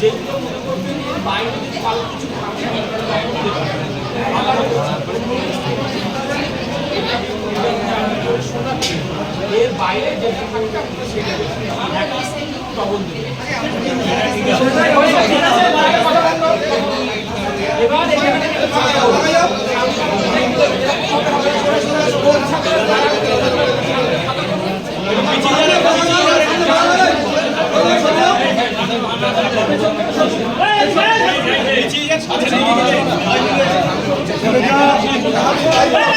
যেগুলো মনে করবেন এর বাইরে যদি কারও কিছু। আবার বাইরে থাকবে আপনারা সেটা দেবেন এবার এখানে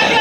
টপিক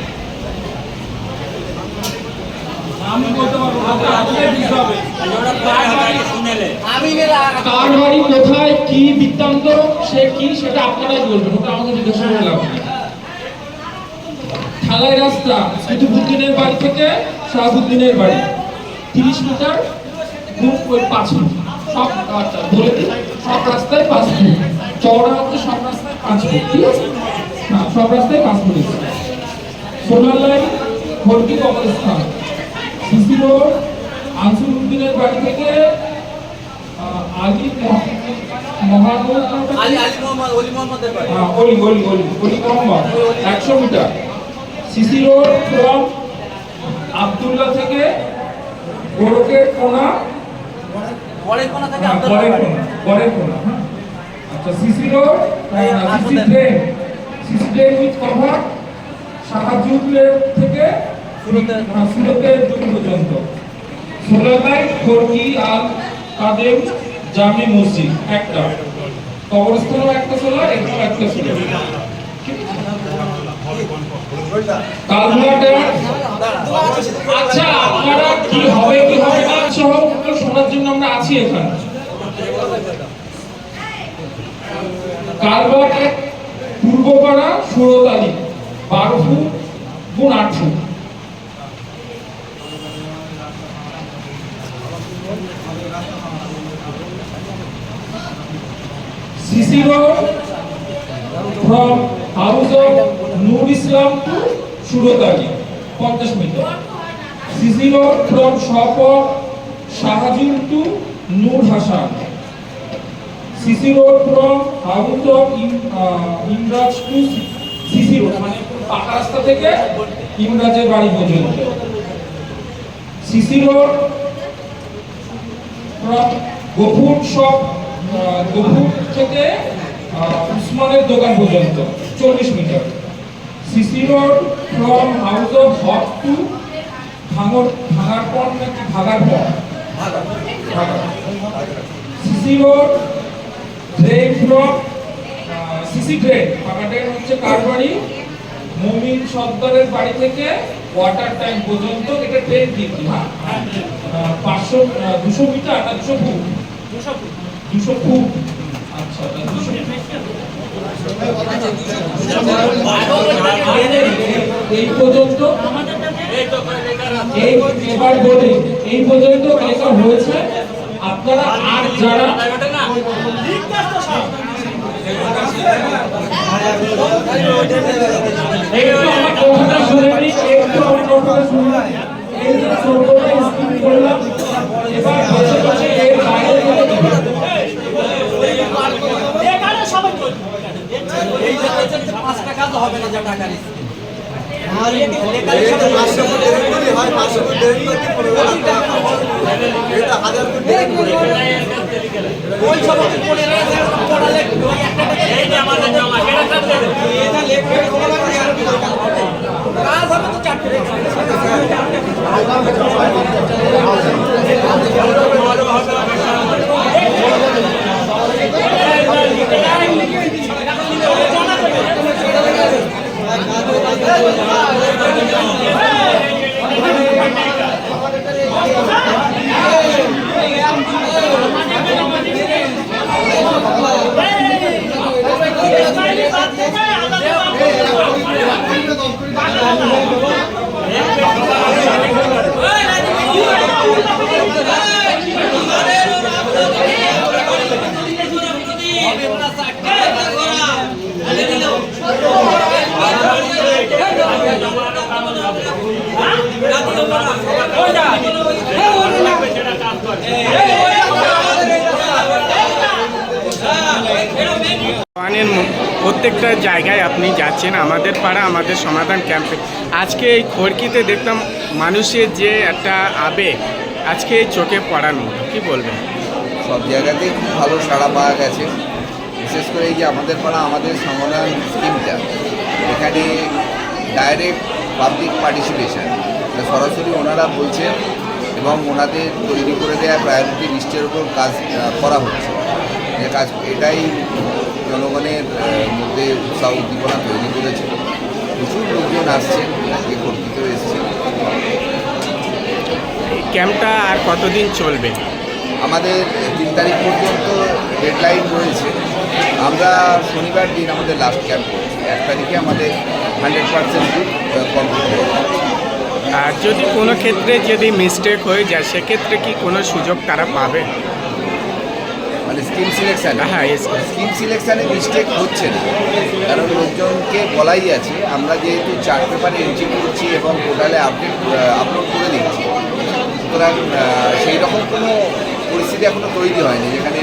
আমি বলতে পারব আপনাকে দিতে হবে। আমি কার বাড়ি কোথায় কি বৃত্তান্ত সে কি সেটা আপনারাই বলবেন ওটা আমাকে জিজ্ঞাসা করে লাভ ঢালাই রাস্তা কুতুবুদ্দিনের বাড়ি থেকে শাহাবুদ্দিনের বাড়ি। তিরিশ মিটার গুণ ওই পাঁচ ফুট সব আচ্ছা বলে দিই সব রাস্তায় পাঁচ ফুট চওড়া হচ্ছে সব রাস্তায় পাঁচ ফুট ঠিক আছে? সব রাস্তায় পাঁচ ফুট সোলার লাইন ভর্তি কবরস্থান সিসি রোড আনসুর উদ্দিনের বাড়ি থেকে আলী একশো metre. CC road from Abdullah থেকে গোরকের কোনা পরের কোনা থেকে হ্যাঁ, হ্যাঁ। আচ্ছা CC road CC drain CC drain with cover শাহাজুলের থেকে সুরতের- হ্যাঁ, সুরতের পর্যন্ত। সোলার লাইট খড়কি আল কাদেম জামে মসজিদ একটা। কবরস্থানও একটা সোলার এখানেও একটা কালভার্টের আচ্ছা আপনারা কি হবে কি হবে না সহ শোনার জন্য আমরা আছি এখানে। কালভার্টের পূর্বপাড়া সুরতালি বারো ফুট গুণ আট foot. CC road from house of Nur Islam to Suratali পঞ্চাশ metre. CC road from of Shahajul to Nur Hasan CC road from house of Imraj to CC road মানে পাকা রাস্তা থেকে ইমরাজের বাড়ি পর্যন্ত। CC road Gafur shop Gafur থেকে উসমানের দোকান পর্যন্ত, চল্লিশ metre. CC road from house of Haque to Bhangar, ভাঙার পর নাকি ভাগার পর? CC road drain from CC drain পাকা ড্রেন হচ্ছে কার বাড়ি? মমিন সর্দারের বাড়ি থেকে ওয়াটার ট্যাঙ্ক পর্যন্ত, এটা ট্রেন কিন্তু। হ্যাঁ পাঁচশো দুশো মিটার না দুশো ফুট? দুশো ফুট। আচ্ছা দুশো এই পর্যন্ত এবার বলি এই পর্যন্ত লেখা হয়েছে। আপনারা আর যারা একটু আমার কথাটা শুনে একটু আমার কথাটা শুনে নিন। এই ছোটটা স্কিপ করলাম এবার বসে বসে এর বাইরে গেলে এখানে সবাই করবে। এই যে বলছেন যে পাঁচ টাকা তো হবে না যা টাকা নিচ্ছে পাঁচশো ফুট দেড় কোটি হয় পাঁচশো ফুট দেড় কোটি পনেরো লাখ টাকা খরচ। এটা হাজার ফুট দেড় কোটি ওই সমস্ত পনেরো হাজার পড়ালে ওই একটা টাকা এই যে আমাদের জমা এটা কাটতে এটা লেখ করে কাজ হবে তো চারটে ওয়ানের প্রত্যেকটা জায়গায় আপনি যাচ্ছেন, আমাদের পাড়া, আমাদের সমাধান ক্যাম্পে। আজকে এই খড়কিতে দেখলাম মানুষের যে একটা আবেগ, আজকে চোখে পড়ার মতো। কি বলবেন? সব জায়গাতেই খুব ভালো সাড়া পাওয়া গেছে। বিশেষ করে এই যে আমাদের পাড়া, আমাদের সমাধান স্কিমটা, এখানে ডাইরেক্ট পাবলিক পার্টিসিপেশন সরাসরি ওনারা বলছেন এবং ওনাদের তৈরি করে দেওয়া প্রায়োরিটি লিস্টের উপর কাজ করা হচ্ছে। কাজ, এটাই জনগণের মধ্যে উৎসাহ উদ্দীপনা তৈরি করেছে। প্রচুর লোকজন আসছেন আজকে কর্তৃত এসছেন এই ক্যাম্পটা আর কতদিন চলবে? আমাদের তিন তারিখ পর্যন্ত ডেডলাইন রয়েছে। আমরা শনিবার দিন আমাদের লাস্ট ক্যাম্প করছি। এক তারিখে আমাদের হান্ড্রেড পার্সেন্ট কমপ্লিট হয়ে আর যদি কোনো ক্ষেত্রে যদি মিস্টেক হয়ে যায় সেক্ষেত্রে কি কোনো সুযোগ তারা পাবে? মানে স্কিম সিলেকশান হ্যাঁ. স্কিম সিলেকশানে মিস্টেক হচ্ছে না। কারণ লোকজনকে বলাই আছে আমরা যেহেতু চার্ট পেপারে এন্ট্রি করছি এবং পোর্টালে আপডেট আপলোড করে দিচ্ছি সুতরাং সেই রকম কোনো পরিস্থিতি এখনও তৈরি হয়নি যেখানে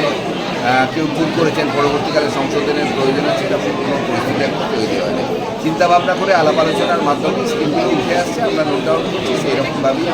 কেউ ভুল করেছেন পরবর্তীকালে সংশোধনের প্রয়োজন আছে এরকম কোনো পরিস্থিতি এখনও তৈরি হয়নি। চিন্তাভাবনা করে আলাপ আলোচনার মাধ্যমে স্কিমগুলো উঠে আসছে আমরা নোট ডাউন করছি সেই রকমভাবেই